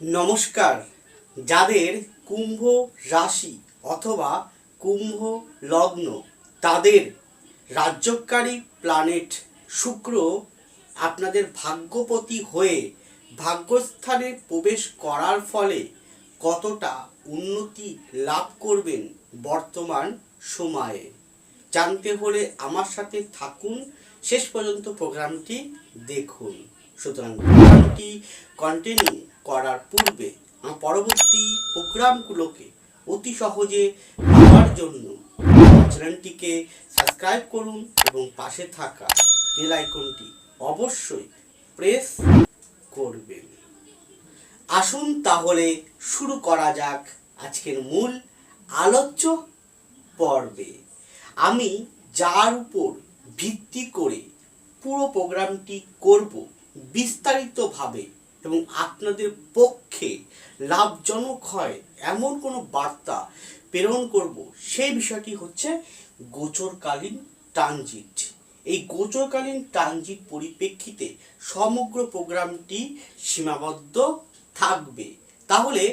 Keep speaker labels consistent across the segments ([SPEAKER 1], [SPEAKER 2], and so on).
[SPEAKER 1] নমস্কার। যাদের কুম্ভ রাশি অথবা কুম্ভ লগ্ন, তাদের রাজ্যকারী প্ল্যানেট শুক্র আপনাদের ভাগ্যপতি হয়ে ভাগ্যস্থানে প্রবেশ করার ফলে কতটা উন্নতি লাভ করবেন বর্তমান সময়ে? জানতে হলে আমার সাথে থাকুন। শেষ পর্যন্ত প্রোগ্রামটি দেখুন। সুতরাং প্রোগ্রামটি কন্টিনিউ করার পূর্বে পরবর্তী প্রোগ্রামগুলোকে অতি সহজে পাওয়ার জন্য চ্যানেলটিকে সাবস্ক্রাইব করুন এবং পাশে থাকা বেল আইকনটি অবশ্যই প্রেস করবেন। আসুন তাহলে শুরু করা যাক আজকের মূল আলোচ্য পর্বে। আমি যার উপর ভিত্তি করে পুরো প্রোগ্রামটি করব বিস্তারিতভাবে এবং আপনাদের পক্ষে লাভজনক হয় এমন কোনো বার্তা প্রেরণ করব সেই বিষয়টি হচ্ছে গোচরকালীন ট্রানজিট। এই গোচরকালীন ট্রানজিট পরিপ্রেক্ষিতে সমগ্র প্রোগ্রামটি সীমাবদ্ধ থাকবে। তাহলে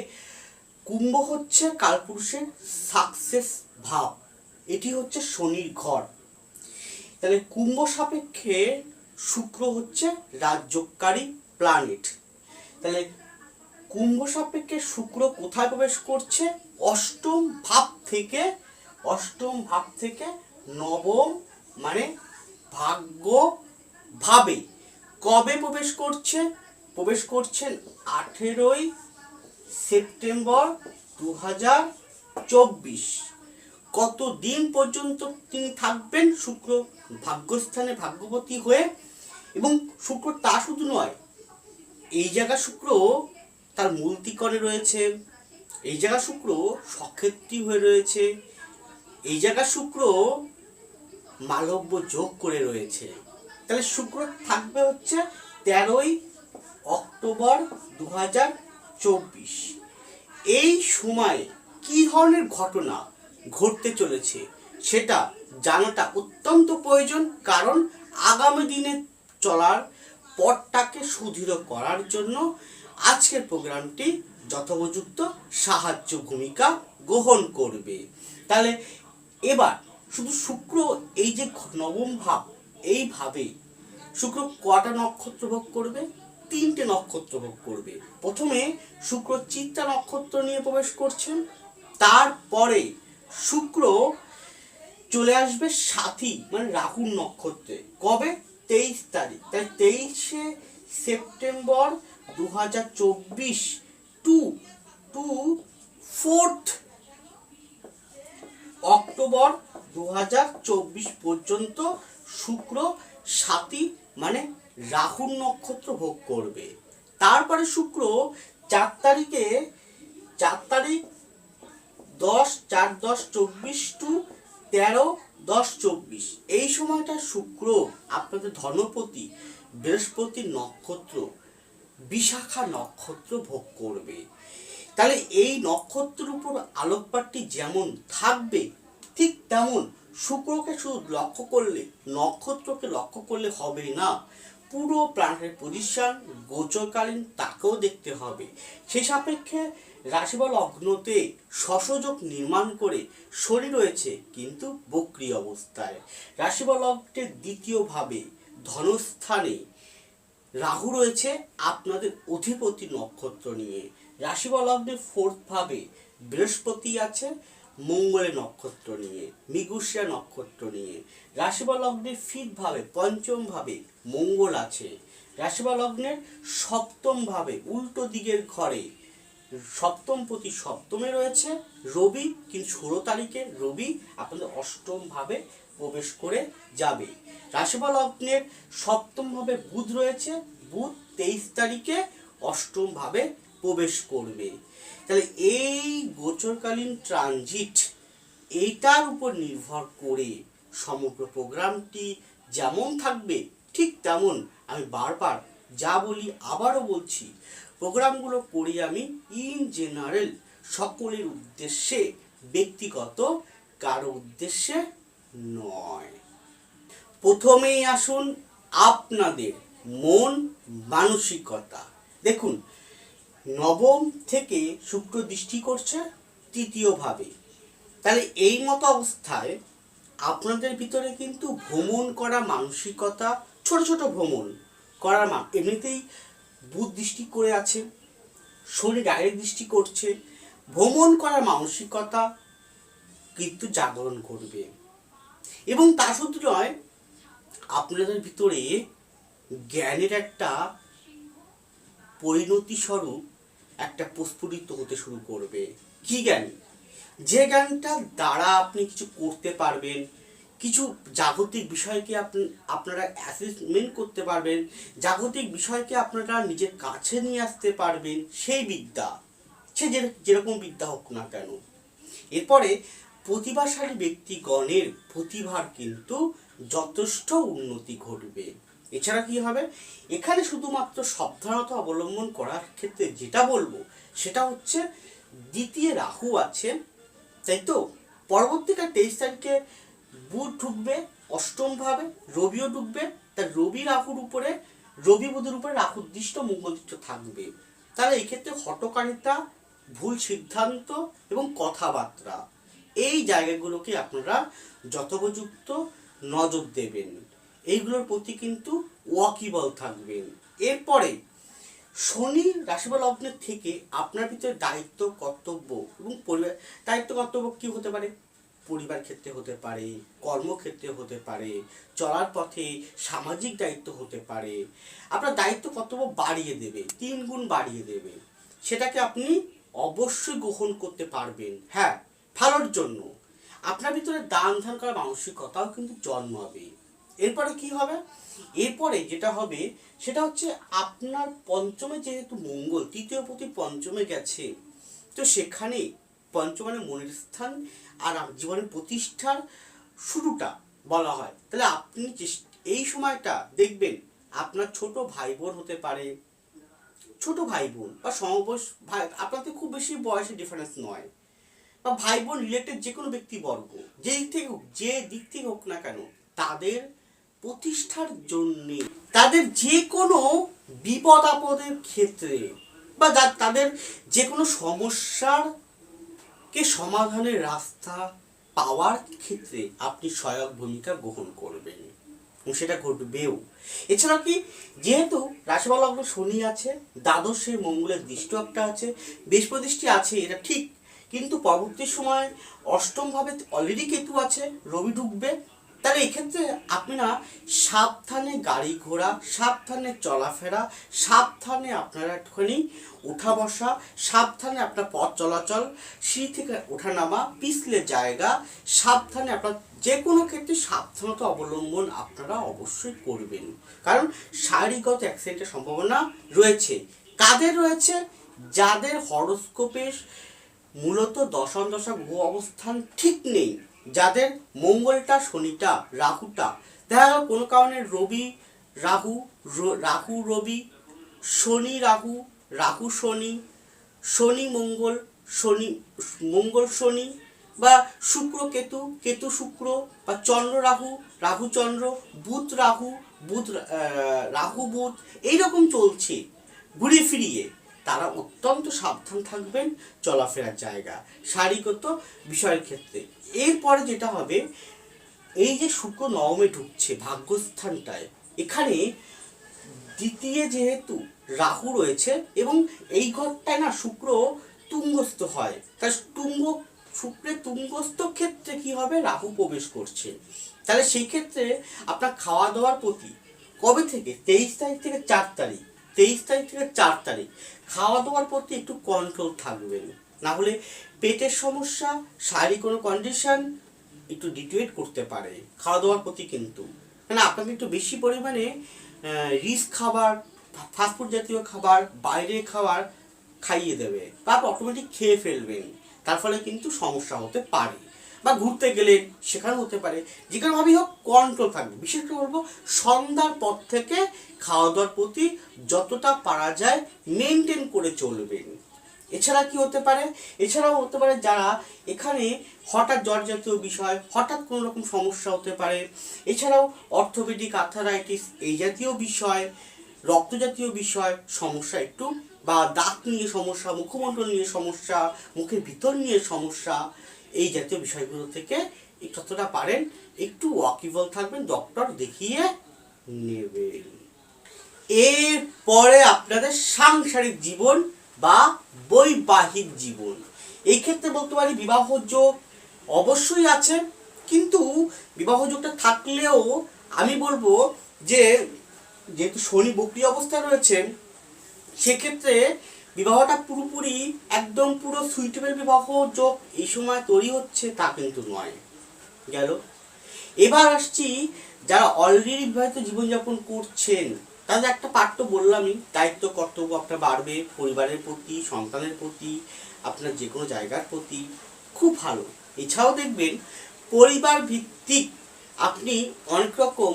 [SPEAKER 1] কুম্ভ হচ্ছে কালপুরুষের সাকসেস ভাব। এটি হচ্ছে শনির ঘর। তাহলে কুম্ভ সাপেক্ষে শুক্র হচ্ছে রাজ্যকারী প্ল্যানেট তাহলে কুম্ভ সাপেক্ষে শুক্র কোথায় প্রবেশ করছে? অষ্টম ভাব থেকে, অষ্টম ভাব থেকে নবম মানে ভাগ্য ভাবে কবে প্রবেশ করছে? প্রবেশ করছেন আঠেরোই সেপ্টেম্বর দু হাজার চব্বিশ। কত দিন পর্যন্ত তিনি থাকবেন শুক্র ভাগ্যস্থানে ভাগ্যবতী হয়ে? এবং শুক্র তা শুধু নয় এই জায়গা শুক্র তার মূলতিকণে রয়েছে। এই জায়গা শুক্র সক্ষেত্রী হয়ে রয়েছে। এই জায়গা শুক্র মালব্য যোগ করে রয়েছে। তাহলে শুক্র থাকবে হচ্ছে তেরোই অক্টোবর দু হাজার চব্বিশ। এই সময়ে কি ধরনের ঘটনা ঘটতে চলেছে সেটা জানাটা অত্যন্ত প্রয়োজন, কারণ আগামী দিনে চলার পথটাকে সুদৃঢ় করার জন্য আজকের প্রোগ্রামটি যথোপযুক্ত সাহায্য ভূমিকা গ্রহণ করবে। তাহলে এবার শুধু শুক্র, এই যে নবম ভাব, এইভাবে শুক্র কটা নক্ষত্র ভোগ করবে? তিনটে নক্ষত্র ভোগ করবে। প্রথমে শুক্র চিত্তা নক্ষত্র নিয়ে প্রবেশ করছেন, তারপরে শুক্র চলে আসবে সাথী মানে রাহুর নক্ষত্রে। কবে? তেইশ তারিখ তাই তেইশে সেপ্টেম্বর দু হাজার চব্বিশ টু টু ফোর্থ, অক্টোবর দু চব্বিশ পর্যন্ত শুক্র সাতী মানে রাহুর নক্ষত্র ভোগ করবে। তারপরে শুক্র চার তারিখে, চার তারিখ দশ, চার দশ, চব্বিশ টু তেরো দশ চব্বিশ। এই সময়টা শুক্র আপনাদের ধনপতি বৃহস্পতি নক্ষত্র, বিশাখা নক্ষত্র ভোগ করবে। তাহলে এই নক্ষত্রের উপর আলোকপাতটি যেমন থাকবে, ঠিক তেমন শুক্রকে শুধু লক্ষ্য করলে, নক্ষত্রকে লক্ষ্য করলে হবে না, পুরো প্ল্যানেটের পজিশন গোচরকালীন তাকেও দেখতে হবে। সে সাপেক্ষে রাশি বা শশযোগ নির্মাণ করে শনি রয়েছে কিন্তু বক্রি অবস্থায়। রাশি বা দ্বিতীয়ভাবে ধনস্থানে রাহু রয়েছে, আপনাদের অধিপতি নক্ষত্র নিয়ে। রাশি বা লগ্নের ভাবে বৃহস্পতি আছে, মঙ্গলের নক্ষত্র নিয়ে মৃগুষিয়া নক্ষত্র নিয়ে। রাশি বা লগ্নের ফিফথ ভাবে পঞ্চম ভাবে মঙ্গল আছে। রাশি বা লগ্নের সপ্তম ভাবে উল্টো দিকের ঘরে সপ্তম প্রতি সপ্তমে রয়েছে রবি, কিন্তু ষোলো তারিখে রবি আপনাদের অষ্টম ভাবে প্রবেশ করে যাবে। রাশিফল লগ্নের সপ্তম ভাবে বুধ রয়েছে, বুধ তেইশ তারিখে অষ্টম ভাবে প্রবেশ করবে। তাহলে এই গোচরকালীন ট্রানজিট, এইটার উপর নির্ভর করে সমগ্র প্রোগ্রামটি যেমন থাকবে, ঠিক তেমন আমি বারবার যা বলি, আবারও বলছি প্রোগ্রামগুলো করি আমি ইন জেনারেল সকলের উদ্দেশ্যে, ব্যক্তিগত কারও উদ্দেশ্যে নয়। প্রথমেই আসুন আপনাদের মন, মানসিকতা। দেখুন, নবম থেকে শুক্র দৃষ্টি করছে তৃতীয়ভাবে। তাহলে এই মতো অবস্থায় আপনাদের ভিতরে কিন্তু ভ্রমণ করা মানসিকতা, ছোট ছোট ভ্রমণ করার এমনিতেই বুধ দৃষ্টি করে আছে, শনি ডাইরেক্ট দৃষ্টি করছে, ভ্রমণ করার মানসিকতা কিন্তু জাগরণ করবে এবং তা শুধু নয়, আপনাদের ভিতরে জ্ঞানের একটা পরিণতি স্বরূপ একটা প্রস্ফুটিত হতে শুরু করবে। কি জ্ঞান? যে জ্ঞানটা দ্বারা আপনি কিছু করতে পারবেন কিছু জাগতিক বিষয়কে আপনি, আপনারা অ্যাসেসমেন্ট করতে পারবেন, জাগতিক বিষয়কে আপনারা নিজের কাছে নিয়ে আসতে পারবেন, সেই বিদ্যা। সে যে- যেরকম বিদ্যা হোক না কেন। এরপরে প্রতিভাশালী ব্যক্তিগণের প্রতিভার কিন্তু যথেষ্ট উন্নতি ঘটবে। এছাড়া কি হবে? এখানে শুধুমাত্র সাবধানতা অবলম্বন করার ক্ষেত্রে যেটা বলব, সেটা হচ্ছে দ্বিতীয় রাহু আছে, তাই তো? পরবর্তীকাল তেইশ তারিখে বুধ ঢুকবে, অষ্টম ভাবে, রবিও ঢুকবে, তা রবি রাহুর উপরে, রবি বুধের উপরে রাহুর দৃষ্ট মঙ্গল দৃষ্ট থাকবে। তাহলে এই ক্ষেত্রে হটকারিতা ভুল সিদ্ধান্ত এবং কথাবার্তা, এই জায়গাগুলোকে আপনারা যথোপযুক্ত নজর দেবেন। এইগুলোর প্রতি কিন্তু ওয়াকিবল থাকবেন। এরপরে, শনি রাশিফল লগ্নের থেকে আপনার ভিতরে দায়িত্ব, কর্তব্য এবং পরিবার, দায়িত্ব, কর্তব্য কি হতে পারে? পরিবার ক্ষেত্রে হতে পারে, কর্মক্ষেত্রে হতে পারে, চলার পথে সামাজিক দায়িত্ব হতে পারে, আপনার দায়িত্ব কর্তব্য বাড়িয়ে দেবে, তিন গুণ বাড়িয়ে দেবে। সেটাকে আপনি অবশ্যই গ্রহণ করতে পারবেন। হ্যাঁ ভালোর জন্য। আপনার ভিতরে দান ধান করার মানসিকতাও কিন্তু জন্মাবে এরপরে কি হবে? এরপরে যেটা হবে, সেটা হচ্ছে আপনার পঞ্চমে যেহেতু মঙ্গল, তৃতীয় প্রতি পঞ্চমে গেছে, তো সেখানে পঞ্চমানে মনের স্থান আর জীবনের প্রতিষ্ঠার শুরুটা বলা হয়। তাহলে আপনি এই সময়টা দেখবেন আপনার ছোট ভাই বোন হতে পারে, ছোট ভাই বোন বা সমবয়স ভাই আপনাদের খুব বেশি বয়সের ডিফারেন্স নয়। বা ভাই বোন রিলেটেড যে কোনো ব্যক্তিবর্গ যে দিক থেকে হোক, যে দিক থেকে হোক না কেন, তাদের প্রতিষ্ঠার জন্য, তাদের যে কোনো বিপদ আপদের ক্ষেত্রে বা তাদের যে কোনো সমস্যার কে সমাধানের রাস্তা পাওয়ার ক্ষেত্রে আপনি সহায়ক ভূমিকা গ্রহণ করবেন। এবং সেটা ঘটবেও। এছাড়া কি, যেহেতু রাশিফল লগ্ন শনি আছে, দ্বাদশে মঙ্গলের দৃষ্টি একটা আছে বৃহস্পতিষ্টি আছে, এটা ঠিক। কিন্তু পরবর্তী সময় অষ্টমভাবে অলরেডি কেতু আছে, রবি ঢুকবে তাহলে এক্ষেত্রে আপনি না সাবধানে গাড়ি ঘোড়া, সাবধানে চলাফেরা, সাবধানে আপনারা একটুখানি উঠা বসা, সাবধানে আপনার পথ চলাচল, সিঁড়ি থেকে ওঠা নামা, পিছলে জায়গা, সাবধানে আপনার যে কোনো ক্ষেত্রে সাবধানতা অবলম্বন আপনারা অবশ্যই করবেন। কারণ শারীরিকগত অ্যাক্সিডেন্টের সম্ভাবনা রয়েছে। কাদের রয়েছে? যাদের হরস্কোপের মূলত দশম দশা গ্রহ অবস্থান ঠিক নেই। যাদের মঙ্গলটা, শনিটা, রাহুটা, দেখা গেল কোনো কারণে রবি, রাহু রাহু রবি, শনি রাহু রাহু শনি শনি মঙ্গল শনি মঙ্গল শনি বা শুক্র কেতু কেতু শুক্র বা চন্দ্র রাহু রাহু চন্দ্র, বুধ রাহু বুধ রাহু বুধ, এইরকম চলছে ঘুরে ফিরিয়ে। তারা অত্যন্ত সাবধান থাকবেন, চলাফেরার জায়গা শারীরিকত বিষয়ের ক্ষেত্রে। এরপরে যেটা হবে, এই যে শুক্র নবমে ঢুকছে ভাগ্যস্থানটায়, এখানে দ্বিতীয় যেহেতু রাহু রয়েছে এবং এই ঘরটায় না শুক্র তুঙ্গস্থ হয়। তার তুঙ্গ শুক্রের তুঙ্গস্থ ক্ষেত্রে কি হবে? রাহু প্রবেশ করছে। তাহলে সেই ক্ষেত্রে আপনার খাওয়া দাওয়ার প্রতি কবে থেকে? তেইশ তারিখ থেকে চার তারিখ। তেইশ তারিখ থেকে চার তারিখ। খাওয়া দাওয়ার প্রতি একটু কন্ট্রোল থাকবেন না হলে পেটের সমস্যা, শারীরিক কোনো কন্ডিশন একটু ডিটেট করতে পারে খাওয়া দাওয়ার প্রতি কিন্তু। মানে আপনাকে একটু বেশি পরিমাণে রিচ খাবার ফাস্টফুড জাতীয় খাবার, বাইরের খাবার খাইয়ে দেবে বা অটোমেটিক খেয়ে ফেলবেন। তার ফলে কিন্তু সমস্যা হতে পারে বা ঘুরতে গেলেন সেখানেও হতে পারে। যে কোনোভাবেই হোক কন্ট্রোল থাকবে। বিশেষ করে বলব, সন্ধ্যার পর থেকে খাওয়া দাওয়ার প্রতি যতটা পারা যায় মেনটেন করে চলবেন। এছাড়া কি হতে পারে? এছাড়াও হতে পারে যারা এখানে হঠাৎ জ্বর জাতীয় বিষয়, হঠাৎ কোনো রকম সমস্যা হতে পারে। এছাড়াও অর্থোপেডিক আর্থারাইটিস, এই জাতীয় বিষয়, রক্ত জাতীয় বিষয়, সমস্যা একটু বা দাঁত নিয়ে সমস্যা, মুখমণ্ডল নিয়ে সমস্যা, মুখের ভিতর নিয়ে সমস্যা, এই জাতীয় বিষয়গুলো থেকে যতটা পারেন। একটু ওয়াকিবল থাকবেন, ডক্টর দেখিয়ে নেবেন। এরপরে আপনাদের সাংসারিক জীবন বা বৈবাহিক জীবন। এই ক্ষেত্রে বলতে পারি বিবাহ যোগ অবশ্যই আছে, কিন্তু বিবাহ যোগটা থাকলেও আমি বলব যে, যেহেতু শনি বক্রি অবস্থায় রয়েছে সেক্ষেত্রে বিবাহটা পুরোপুরি একদম পুরো সুইটেবল বিবাহ যোগ এই সময় তৈরি হচ্ছে তা কিন্তু নয়। গেল। এবার আসছি যারা অলরেডি বিবাহিত জীবনযাপন করছেন তাদের একটা পাঠ তো বললামই, দায়িত্ব, কর্তব্য আপনার বাড়বে, পরিবারের প্রতি, সন্তানের প্রতি, আপনার যে কোনো জায়গার প্রতি, খুব ভালো। এছাড়াও দেখবেন, পরিবার ভিত্তিক আপনি অনেক রকম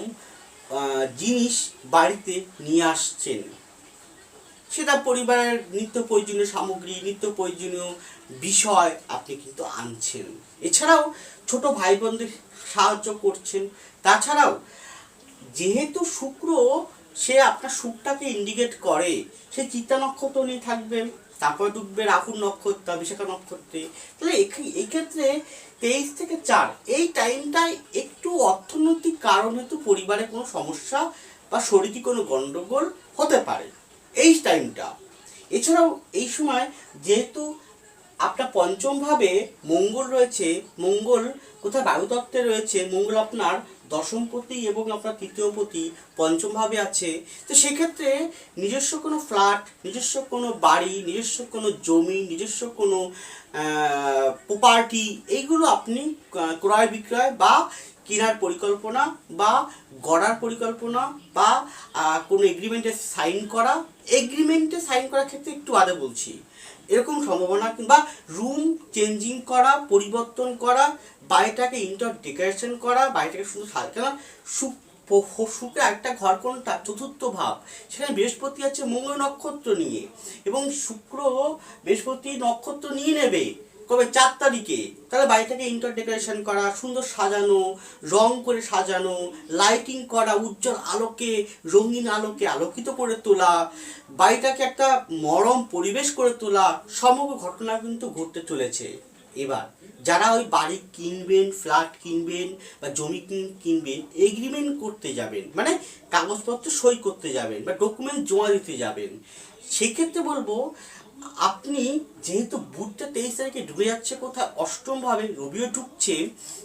[SPEAKER 1] জিনিস বাড়িতে নিয়ে আসছেন। সেটা পরিবারের নিত্য প্রয়োজনীয় সামগ্রী, নিত্য প্রয়োজনীয় বিষয় আপনি কিন্তু আনছেন। এছাড়াও ছোট ভাই বোনদের সাহায্য করছেন। তাছাড়াও, যেহেতু শুক্র সে আপনার সুখটাকে ইন্ডিকেট করে। সে চিত্তা নক্ষত্র নিয়ে থাকবে, তারপরে ডুববে রাহুর নক্ষত্র বিশাখা নক্ষত্রে। তাহলে এখা- এই ক্ষেত্রে তেইশ থেকে চার, এই টাইমটায় একটু অর্থনৈতিক কারণ হেতু পরিবারে কোনো সমস্যা বা শরীরে কোনো গণ্ডগোল হতে পারে, এই টাইমটা এছাড়াও এই সময় যেহেতু আপনার পঞ্চমভাবে মঙ্গল রয়েছে, মঙ্গল কোথায় বায়ুতত্ত্বে রয়েছে, মঙ্গল আপনার দশমপতি এবং আপনার তৃতীয়পতি পঞ্চম ভাবে আছে, তো সেক্ষেত্রে নিজস্ব কোনো ফ্ল্যাট নিজস্ব কোনো বাড়ি, নিজস্ব কোনো জমি, নিজস্ব কোনো প্রপার্টি এইগুলো আপনি ক্রয় বিক্রয় বা কেনার পরিকল্পনা বা গড়ার পরিকল্পনা বা কোনো এগ্রিমেন্টে সাইন করা এগ্রিমেন্টে সাইন করার ক্ষেত্রে একটু আগে বলছি। এরকম সম্ভাবনা কিংবা রুম চেঞ্জিং করা, পরিবর্তন করা বাড়িটাকে ইন্টার ডেকোরেশন করা, বাড়িটাকে শুধু সাজানো সুখ সুখে একটা ঘর কোনটা চতুর্থ ভাব। সেখানে বৃহস্পতি আছে মঙ্গল নক্ষত্র নিয়ে, এবং শুক্র বৃহস্পতি নক্ষত্র নিয়ে নেবে কবে? চার তারিখে। তাহলে বাড়িটাকে ইন্টার ডেকোরেশন করা, সুন্দর সাজানো, রং করে সাজানো লাইটিং করা, উজ্জ্বল আলোকে, রঙিন আলোকে আলোকিত করে তোলা, বাড়িটাকে একটা মরম পরিবেশ করে তোলা, সমগ্র ঘটনা কিন্তু ঘটতে চলেছে। এবার, যারা ওই বাড়ি কিনবেন ফ্ল্যাট কিনবেন বা জমি কিনবেন এগ্রিমেন্ট করতে যাবেন মানে কাগজপত্র সই করতে যাবেন বা ডকুমেন্ট জমা দিতে যাবেন, সেক্ষেত্রে বলব, আপনি যেহেতু বুধটা তেইশ তারিখে ঢুকে যাচ্ছে কোথায় অষ্টম ভাবে রবিও ঢুকছে,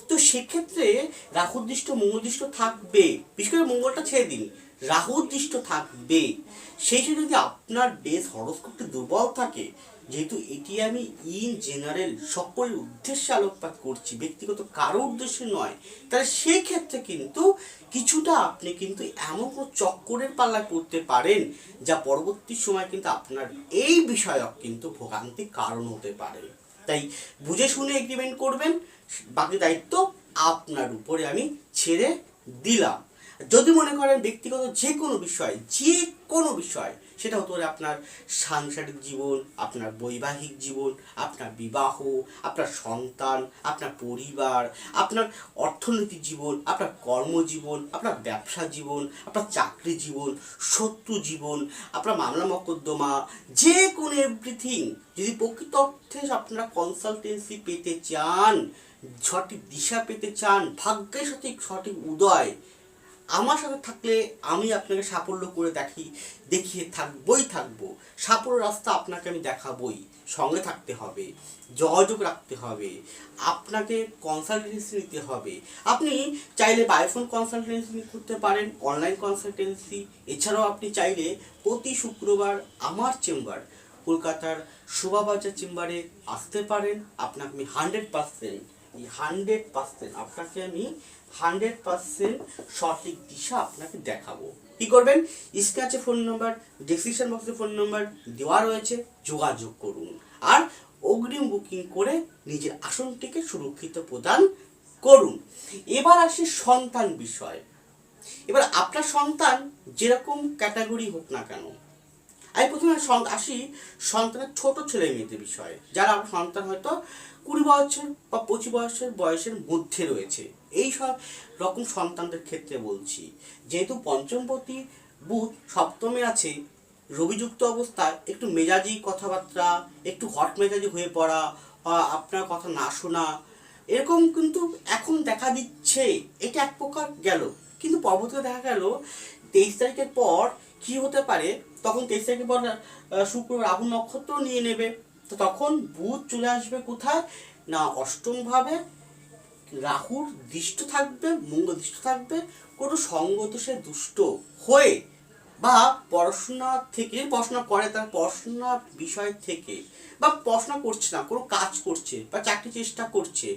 [SPEAKER 1] তো সেক্ষেত্রে রাহুদৃষ্ট মঙ্গলদৃষ্ট থাকবে, বিশেষ করে মঙ্গলটা ছেড়ে দিন রাহুদৃষ্ট থাকবে, সেই যদি আপনার বেশ হরস্কোপটা দুর্বল থাকে যেহেতু এটি আমি ইন জেনারেল সকলের উদ্দেশ্যে আলোকপাত করছি, ব্যক্তিগত কারও উদ্দেশ্যে নয়, তাহলে সেই ক্ষেত্রে কিন্তু কিছুটা আপনি কিন্তু এমন কোনো চক্করের পাল্লা করতে পারেন যা পরবর্তী সময় কিন্তু আপনার এই বিষয়ক কিন্তু ভোগান্তির কারণ হতে পারে। তাই বুঝে শুনে এগ্রিমেন্ট করবেন, বাকি দায়িত্ব আপনার উপরে আমি ছেড়ে দিলাম। যদি মনে করেন ব্যক্তিগত যে কোনো বিষয়, যে কোনো বিষয় সেটা হতে পারে আপনার সাংসারিক জীবন, আপনার বৈবাহিক জীবন, আপনার বিবাহ, আপনার সন্তান, আপনার পরিবার, আপনার অর্থনৈতিক জীবন, আপনার কর্মজীবন, আপনার ব্যবসা জীবন, আপনার চাকরি জীবন, শত্রু জীবন, আপনার মামলা মকদ্দমা, যে কোনো এভরিথিং যদি প্রকৃত অর্থে আপনারা কনসালটেন্সি পেতে চান, সঠিক দিশা পেতে চান, ভাগ্যের সঠিক সঠিক উদয় আমার সাথে থাকলে আমি আপনাকে সাফল্য করে দেখি, দেখিয়ে থাকবই থাকব। সাফল্য রাস্তা আপনাকে আমি দেখাবই, সঙ্গে থাকতে হবে, যোগাযোগ রাখতে হবে, আপনাকে কনসালটেন্সি নিতে হবে। আপনি চাইলে বাইফোন কনসালটেন্সি করতে পারেন অনলাইন কনসালটেন্সি এছাড়াও আপনি চাইলে প্রতি শুক্রবার আমার চেম্বার কলকাতার শোভাবাজার চেম্বারে আসতে পারেন। আপনাকে আমি হান্ড্রেড পার্সেন্ট হান্ড্রেড পার্সেন্ট, আপনাকে আমি হান্ড্রেড পার্সেন্ট সঠিক দিশা আপনাকে দেখাবো। কি করবেন? স্ক্র্যাচে ফোন নাম্বার, ডেসক্রিপশন বক্সে ফোন নাম্বার দেওয়া রয়েছে, যোগাযোগ করুন। আর অগ্রিম বুকিং করে নিজের আসনটিকে সুরক্ষিত প্রদান করুন। এবার আসি সন্তান বিষয়। এবার আপনার সন্তান যেরকম ক্যাটাগরি হোক না কেন আমি প্রথমে আসি সন্তানের ছোট ছেলে মেয়েদের বিষয়ে, যারা সন্তান হয়তো কুড়ি বছর বা পঁচিশ বছর বয়সের মধ্যে রয়েছে। এই সব রকম সন্তানদের ক্ষেত্রে বলছি, যেহেতু পঞ্চমপতি বুধ সপ্তমে আছে, রবিযুক্ত অবস্থায় একটু মেজাজি কথাবার্তা, একটু হট মেজাজি হয়ে পড়া আপনার কথা না শোনা, এরকম কিন্তু এখন দেখা দিচ্ছে, এটা এক প্রকার গেল। কিন্তু পরবর্তীতে দেখা গেল, তেইশ তারিখের পর কি হতে পারে তখন তেইশ তারিখের পর শুক্র রাহু নক্ষত্র নিয়ে নেবে। তো তখন বুধ চলে আসবে কোথায়? না অষ্টম ভাবে রাহুর দৃষ্ট থাকবে, মঙ্গল দৃষ্ট থাকবে, কোনো সঙ্গত সে দুষ্ট হয়ে বা পড়াশোনা থেকে, পড়াশোনা করে তার পড়াশোনা বিষয় থেকে বা পড়াশোনা করছে না, কোনো কাজ করছে বা চাকরি চেষ্টা করছে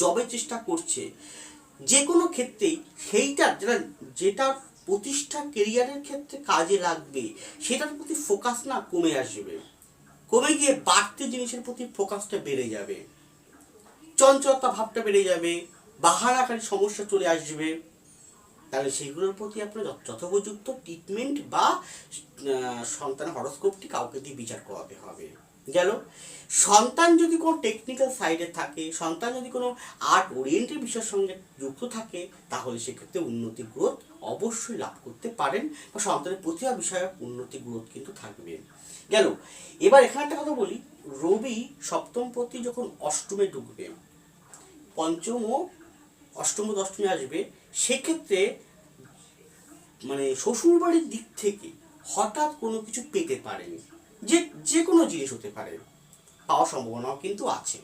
[SPEAKER 1] জবের চেষ্টা করছে, যে কোনো ক্ষেত্রেই সেইটা, যেটা যেটা প্রতিষ্ঠা কেরিয়ারের ক্ষেত্রে কাজে লাগবে সেটার প্রতি ফোকাস না কমে আসবে। কমে গিয়ে বাড়তি জিনিসের প্রতি ফোকাসটা বেড়ে যাবে। চঞ্চলতা ভাবটা বেড়ে যাবে বাহারাকারী সমস্যা চলে আসবে। তাহলে সেগুলোর প্রতি আপনার যথোপযুক্ত ট্রিটমেন্ট বা আহ, সন্তানের হরস্কোপটি কাউকে দিয়ে বিচার করাতে হবে। গেল। সন্তান যদি কোনো টেকনিক্যাল সাইডে থাকে সন্তান যদি কোনো আর্ট ওরিয়েন্টেড বিষয়ের সঙ্গে যুক্ত থাকে তাহলে সেক্ষেত্রে উন্নতি গ্রোথ অবশ্যই লাভ করতে পারেন বা সন্তানের প্রতিভা বিষয়ক উন্নতি গ্রোথ কিন্তু থাকবে। গেল, এবার এখানে একটা কথা বলি। রবি সপ্তম প্রতি যখন অষ্টমে ঢুকবে, পঞ্চম ও অষ্টম দশমী আসবে, সেক্ষেত্রে মানে শ্বশুরবাড়ির দিক থেকে হঠাৎ কোনো কিছু পেতে পারেন। যে যে কোনো জিনিস হতে পারে, পাওয়ার সম্ভাবনাও কিন্তু আছে।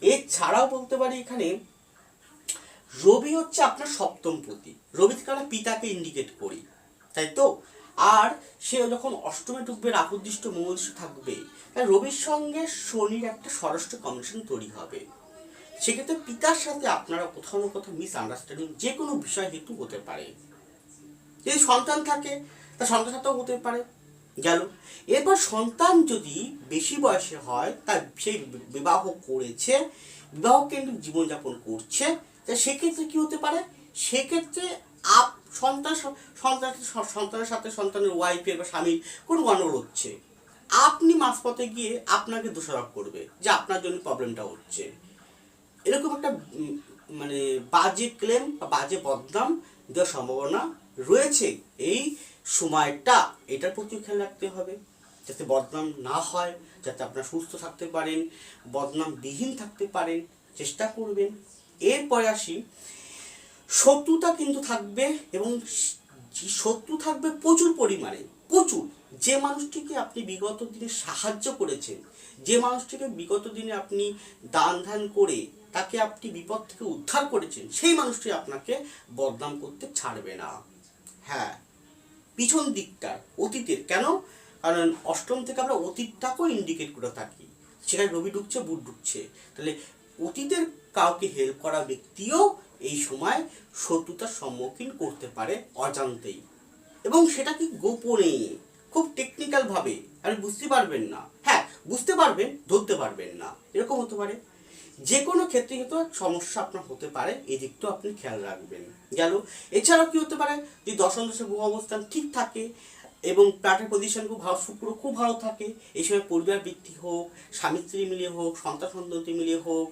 [SPEAKER 1] এছাড়াও বলতে পারি এখানে রবি হচ্ছে আপনার সপ্তম প্রতি রবি থেকে আমরা পিতাকে ইন্ডিকেট করি, তাই তো? আর সে যখন অষ্টমে ঢুকবে, রাহুদৃষ্ট মঙ্গলদৃষ্ট থাকবে তাই রবির সঙ্গে শনির একটা ষষ্ঠ কমিশন তৈরি হবে। সেক্ষেত্রে পিতার সাথে আপনারা কোথাও না কোথাও মিস আন্ডারস্ট্যান্ডিং যে কোনো বিষয় হেতু হতে পারে। যদি সন্তান থাকে, তা সন্তান সাথেও হতে পারে। গেল। এরপর সন্তান যদি বেশি বয়সে হয়, তার সেই বিবাহ করেছে, বিবাহ কেন্দ্রিক জীবনযাপন করছে তা সেক্ষেত্রে কি হতে পারে? সেক্ষেত্রে আপ, সন্তান সন্তান, সন্তানের সাথে সন্তানের ওয়াইফের বা স্বামীর কোনো গণ্ডগোল হচ্ছে। আপনি মাঝপথে গিয়ে আপনাকে দোষারোপ করবে যে আপনার জন্য প্রবলেমটা হচ্ছে। এরকম একটা মানে বাজে ক্লেম বা বাজে বদনাম দেওয়ার সম্ভাবনা রয়েছে। এই সময়টা এটার প্রতিও খেয়াল রাখতে হবে। যাতে বদনাম না হয়, যাতে আপনারা সুস্থ থাকতে পারেন বদনাম বিহীন থাকতে পারেন, চেষ্টা করবেন। এরপরে আসি, শত্রুতা কিন্তু থাকবে এবং শত্রু থাকবে প্রচুর পরিমাণে, প্রচুর। যে মানুষটিকে আপনি বিগত দিনে সাহায্য করেছেন, যে মানুষটিকে বিগত দিনে আপনি দান ধ্যান করে তাকে আপনি বিপদ থেকে উদ্ধার করেছেন, সেই মানুষটি আপনাকে বদনাম করতে ছাড়বে না। হ্যাঁ পিছন দিকটা, অতীতের। কেন? কারণ অষ্টম থেকে আমরা অতীতটাকেও ইন্ডিকেট করে থাকি। সেখানে রবি ঢুকছে বুট ঢুকছে। তাহলে অতীতের কাউকে হেল্প করা ব্যক্তিও এই সময় শত্রুতার সম্মুখীন করতে পারে অজান্তেই। এবং সেটা কি গোপনে? খুব টেকনিক্যাল ভাবে। আপনি বুঝতে পারবেন না। হ্যাঁ বুঝতে পারবেন, ধরতে পারবেন না। এরকম হতে পারে। যে কোনো ক্ষেত্রে কিন্তু সমস্যা আপনার হতে পারে, এই দিকটাও আপনি খেয়াল রাখবেন। গেল, এছাড়াও কি হতে পারে? যে দশম দশে গ্রহ অবস্থান ঠিক থাকে এবং প্লাটের পজিশন খুব ভালো শুক্র খুব ভালো থাকে। এই সময় পরিবার বৃদ্ধি হোক, স্বামী স্ত্রী মিলিয়ে হোক, সন্তান সন্ততি মিলিয়ে হোক,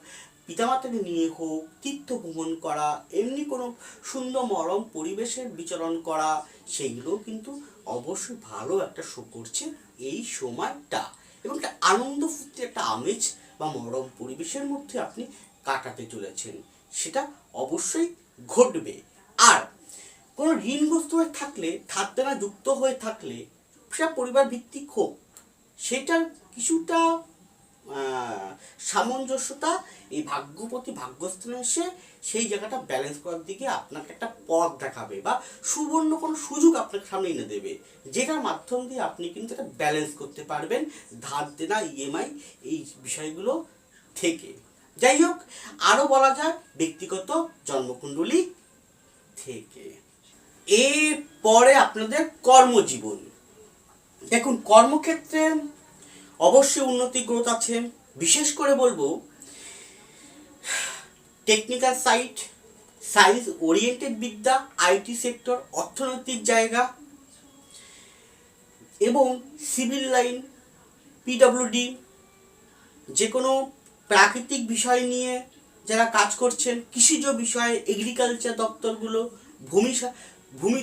[SPEAKER 1] পিতামাতাকে নিয়ে হোক, তীর্থ ভ্রমণ করা, এমনি কোনো সুন্দর মরম পরিবেশের বিচরণ করা সেইগুলোও কিন্তু অবশ্যই ভালো একটা শো করছে এই সময়টা। এবং একটা আনন্দ ফুর্তির একটা আমেজ বা মরম পরিবেশের মধ্যে আপনি কাটাতে চলেছেন, সেটা অবশ্যই ঘটবে। আর কোনো ঋণগ্রস্ত হয়ে থাকলে ধার দেনা যুক্ত হয়ে থাকলে, সেটা পরিবার ভিত্তিক হোক, সেটার কিছুটা সামঞ্জস্যতা, এই ভাগ্যপতি ভাগ্যস্থানে এসে সেই জায়গাটা ব্যালেন্স করার দিকে আপনাকে একটা পথ দেখাবে বা সুবর্ণ কোনো সুযোগ আপনার সামনে এনে দেবে, যেটার মাধ্যম দিয়ে আপনি কিন্তু এটা ব্যালেন্স করতে পারবেন, ধার দেনা ইএমআই এই বিষয়গুলো থেকে। যাই হোক, আরও বলা যায়, ব্যক্তিগত জন্মকুণ্ডলী থেকে। এরপরে আপনাদের কর্মজীবন। দেখুন, কর্মক্ষেত্রে অবশ্যই উন্নতি গ্রোথ আছে। বিশেষ করে বলব টেকনিক্যাল সাইট সায়েন্স ওরিয়েন্টেড বিদ্যা আইটি সেক্টর অর্থনৈতিক জায়গা এবং সিভিল লাইন পিডব্লিউডি যে কোনো প্রাকৃতিক বিষয় নিয়ে যারা কাজ করছেন, কৃষিজ বিষয়ে এগ্রিকালচার দপ্তরগুলো, ভূমি ভূমি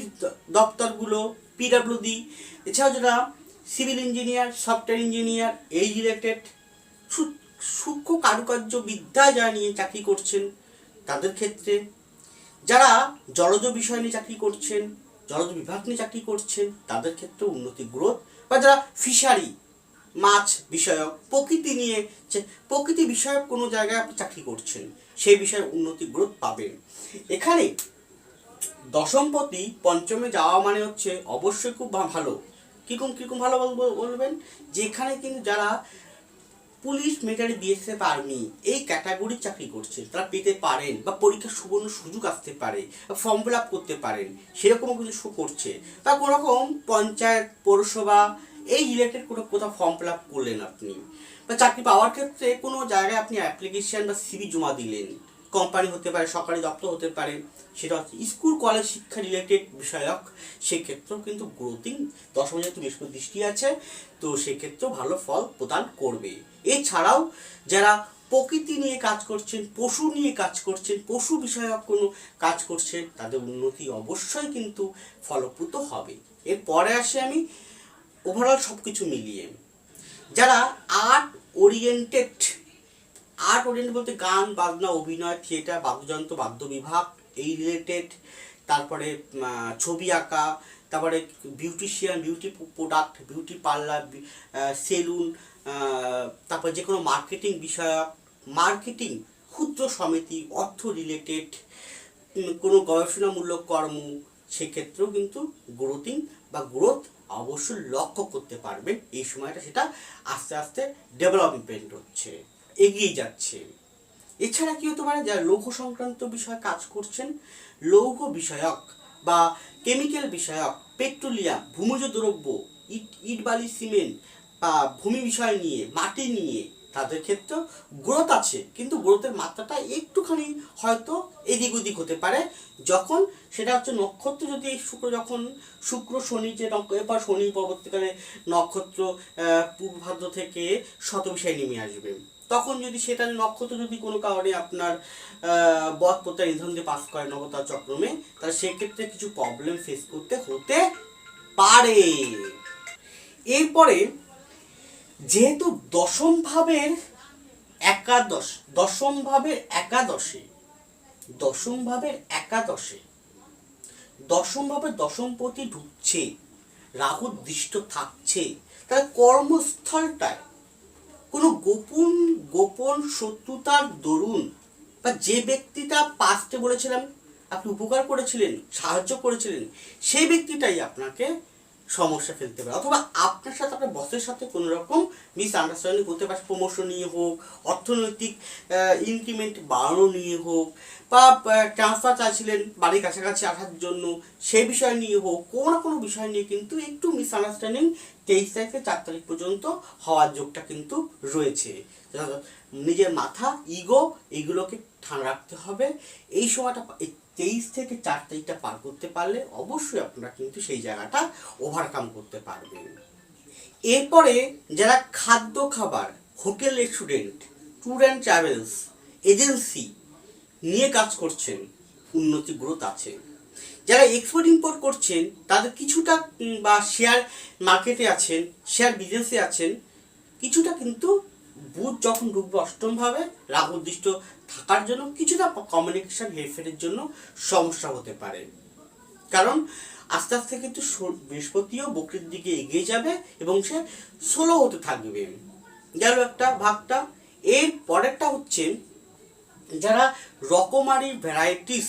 [SPEAKER 1] দপ্তরগুলো পিডব্লিউডি এছাড়াও যারা সিভিল ইঞ্জিনিয়ার সফটওয়্যার ইঞ্জিনিয়ার এই রিলেটেড সূক্ষ্ম কারুকার্য বিদ্যা যারা নিয়ে চাকরি করছেন, তাদের ক্ষেত্রে যারা জলজ বিষয় নিয়ে চাকরি করছেন, জলজ বিভাগ নিয়ে চাকরি করছেন, তাদের ক্ষেত্রে উন্নতি গ্রোথ বা যারা ফিশারি মাছ বিষয়ক, প্রকৃতি নিয়ে প্রকৃতি বিষয়ক কোনো জায়গায় আপনি চাকরি করছেন, সেই বিষয়ে উন্নতি গ্রোথ পাবেন। এখানে দশমপতি পঞ্চমে যাওয়া মানে হচ্ছে অবশ্যই খুব ভালো। কীরকম কীরকম ভালো বলবো- বলবেন? যে এখানে কিন্তু যারা পুলিশ মিলিটারি বিএসএফ আর্মি এই ক্যাটাগরির চাকরি করছে, তারা পেতে পারেন বা পরীক্ষার সুবর্ণ সুযোগ আসতে পারে, বা ফর্ম ফিল আপ করতে পারেন, সেরকমও কিছু শো করছে। বা কোনো রকম পঞ্চায়েত, পৌরসভা, এই রিলেটেড কোনো কোথাও ফর্ম ফিল আপ করলেন আপনি? বা চাকরি পাওয়ার ক্ষেত্রে কোনো জায়গায় আপনি অ্যাপ্লিকেশন বা সিভি জমা দিলেন? কোম্পানি হতে পারে, সরকারি দপ্তর হতে পারে, সেটা হচ্ছে স্কুল কলেজ শিক্ষা রিলেটেড বিষয়ক। সেক্ষেত্রেও কিন্তু গ্রোথিং দশম যেহেতু বৃহস্পতি দৃষ্টি আছে, তো সেক্ষেত্রেও ভালো ফল প্রদান করবে। এছাড়াও যারা প্রকৃতি নিয়ে কাজ করছেন, পশু নিয়ে কাজ করছেন, পশু বিষয়ক কোনো কাজ করছেন, তাদের উন্নতি অবশ্যই কিন্তু ফলপ্রদ হবে। এরপরে আসে আমি ওভারঅল সব কিছু মিলিয়ে। যারা আর্ট ওরিয়েন্টেড আর্ট ওরিয়েন্টেড বলতে গান, বাজনা, অভিনয়, থিয়েটার, বাদ্যযন্ত্র বাদ্য বিভাগ এই রিলেটেড তারপরে ছবি আঁকা, তারপরে beautician beauty product beauty parlour salon তারপর যে কোনো মার্কেটিং বিষয়ক মার্কেটিং ক্ষুদ্র সমিতি, অর্থ রিলেটেড কোনো গবেষণামূলক কর্ম, সেক্ষেত্রেও কিন্তু গ্রোথিং বা গ্রোথ অবশ্যই লক্ষ্য করতে পারবেন। এই সময়টা সেটা আস্তে আস্তে ডেভেলপমেন্ট হচ্ছে। এগিয়ে যাচ্ছে। এছাড়া কি হতে পারে? যারা লৌহ সংক্রান্ত বিষয়ে কাজ করছেন লৌহ বিষয়ক বা কেমিক্যাল বিষয়ক পেট্রোলিয়াম ভূমিজ দ্রব্য ইট ইট বালি সিমেন্ট বা ভূমি বিষয় নিয়ে মাটি নিয়ে তাদের ক্ষেত্রেও গ্রোথ আছে। কিন্তু গ্রোথের মাত্রাটা একটুখানি হয়তো এদিক ওদিক হতে পারে। যখন সেটা হচ্ছে নক্ষত্র যদি শুক্র যখন শুক্র শনি যে এরপর শনি পরবর্তীকালে নক্ষত্র আহ, পূর্ব ভাদ্র থেকে শতবিষয় নেমে আসবে। তখন যদি সেটা নক্ষত্র যদি কোনো কারণে আপনার বধ প্রত্যায় নিধন দিয়ে পাস করে নবতার চক্রমে, তাহলে সেক্ষেত্রে কিছু প্রবলেম ফেস করতে হতে পারে। এরপরে, যেহেতু দশম ভাবের একাদশ, দশম ভাবের একাদশে, দশম ভাবের একাদশে, দশম ভাবে দশমপতি ঢুকছে রাহুর দৃষ্ট থাকছে তার কর্মস্থলটায় কোনো গোপন গোপন শত্রুতার দরুন বা যে ব্যক্তিটা পাস্টে বলেছিলাম আপনি উপকার করেছিলেন, সাহায্য করেছিলেন, সেই ব্যক্তিটাই আপনাকে সমস্যা ফেলতে পারে। অথবা আপনার সাথে, আপনার বসের সাথে কোনো রকম মিস আন্ডারস্ট্যান্ডিং হতে পারে প্রমোশন নিয়ে হোক, অর্থনৈতিক ইনক্রিমেন্ট বাড়ানো নিয়ে হোক, বা ট্রান্সফার চাইছিলেন বাড়ির কাছাকাছি আসার জন্য, সেই বিষয় নিয়ে হোক, কোনো না কোনো বিষয় নিয়ে কিন্তু একটু মিস আন্ডারস্ট্যান্ডিং তেইশ তারিখ থেকে চার তারিখ পর্যন্ত হওয়ার যোগটা কিন্তু রয়েছে। নিজের মাথা ইগো এগুলোকে ঠান্ডা রাখতে হবে। এই সময়টা তেইশ থেকে চার তারিখটা পার করতে পারলে অবশ্যই আপনারা কিন্তু সেই জায়গাটা ওভারকাম করতে পারবেন। এরপরে যারা খাদ্য খাবার, hotel restaurant tour and travels agency নিয়ে কাজ করছেন উন্নতি গ্রোথ আছে। যারা এক্সপোর্ট ইম্পোর্ট করছেন, তাদের কিছুটা বা শেয়ার মার্কেটে আছেন শেয়ার বিজনেসে আছেন, কিছুটা কিন্তু বুধ যখন ঢুকবে অষ্টমভাবে রাহু উদ্দিষ্ট থাকার জন্য কিছুটা কমিউনিকেশন হেরফেরের জন্য সমস্যা হতে পারে। কারণ আস্তে আস্তে কিন্তু বৃহস্পতিও বকরির দিকে এগিয়ে যাবে এবং সে স্লো হতে থাকবে। গেল একটা ভাগটা। এর পরেরটা হচ্ছে, যারা রকমারি ভ্যারাইটিস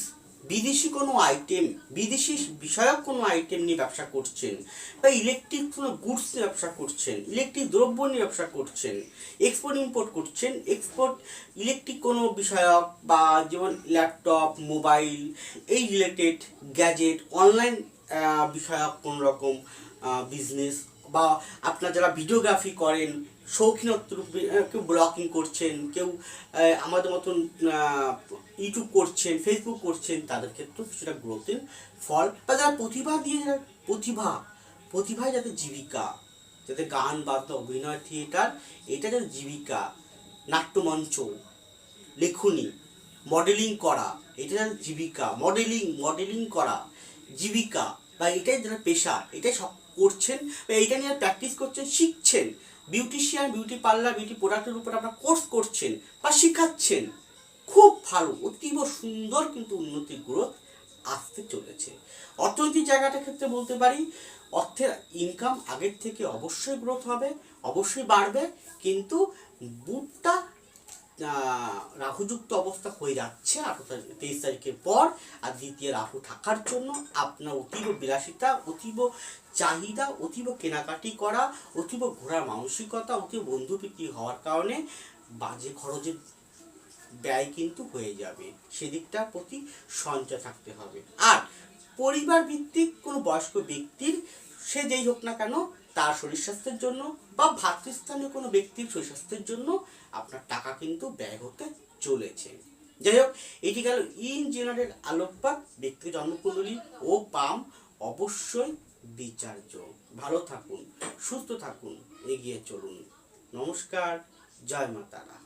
[SPEAKER 1] বিদেশি কোনো আইটেম বিদেশি বিষয়ক কোনো আইটেম নিয়ে ব্যবসা করছেন বা ইলেকট্রিক কোনো গুডস নিয়ে ব্যবসা করছেন ইলেকট্রিক দ্রব্য নিয়ে ব্যবসা করছেন এক্সপোর্ট ইম্পোর্ট করছেন এক্সপোর্ট ইলেকট্রিক কোনো বিষয়ক বা যেমন ল্যাপটপ মোবাইল এই রিলেটেড গ্যাজেট অনলাইন বিষয়ক কোনো রকম বিজনেস বা আপনার যারা ভিডিওগ্রাফি করেন শৌখিনত্ব কেউ ব্লগিং করছেন, কেউ আমাদের মতন ইউটিউব করছেন ফেসবুক করছেন, তাদের ক্ষেত্রেও কিছুটা গ্রোথের ফল। বা যারা প্রতিভা দিয়ে প্রতিভা, প্রতিভায় যাতে জীবিকা যাতে গান বাদ্য অভিনয় থিয়েটার, এটা যাতে জীবিকা, নাট্যমঞ্চ, লেখনী মডেলিং করা, এটা যাতে জীবিকা মডেলিং মডেলিং করা, জীবিকা, বা এটাই যারা পেশা, এটাই সব করছেন বা এইটা নিয়ে প্র্যাকটিস করছেন, শিখছেন। বিউটিশিয়ান বিউটি পার্লার বিউটি প্রোডাক্টের উপর আপনারা কোর্স করছেন বা শেখাচ্ছেন। খুব ভালো, অতীব সুন্দর কিন্তু উন্নতির গ্রোথ আসতে চলেছে। অর্থনৈতিক জায়গাটার ক্ষেত্রে বলতে পারি, অর্থের ইনকাম আগের থেকে অবশ্যই গ্রোথ হবে, অবশ্যই বাড়বে, কিন্তু বুটটা রাহুযুক্ত অবস্থা হয়ে যাচ্ছে আঠারো তারিখ, তেইশ তারিখের পর। আর দ্বিতীয় রাহু থাকার জন্য আপনার অতীব বিলাসিতা, অতীব চাহিদা, অতীব কেনাকাটি করা, অতীব ঘোরার মানসিকতা, অতীব বন্ধুপ্রীতি হওয়ার কারণে বাজে খরচের ব্যয় কিন্তু হয়ে যাবে। সেদিকটার প্রতি সঞ্চয় থাকতে হবে। আর পরিবার ভিত্তিক কোনো বয়স্ক ব্যক্তির, সে যেই হোক না কেন তার শরীর স্বাস্থ্যের জন্য বা ভাতৃস্থানীয় কোনো ব্যক্তির শরীর স্বাস্থ্যের জন্য আপনার টাকা কিন্তু ব্যয় হতে চলেছে। যাই হোক, এটি গেল ইন জেনারেল আলোকপাত, ব্যক্তি জন্মকুণ্ডলী ও পাম অবশ্যই বিচার্য। ভালো থাকুন, সুস্থ থাকুন, এগিয়ে চলুন। নমস্কার, জয় মাতারা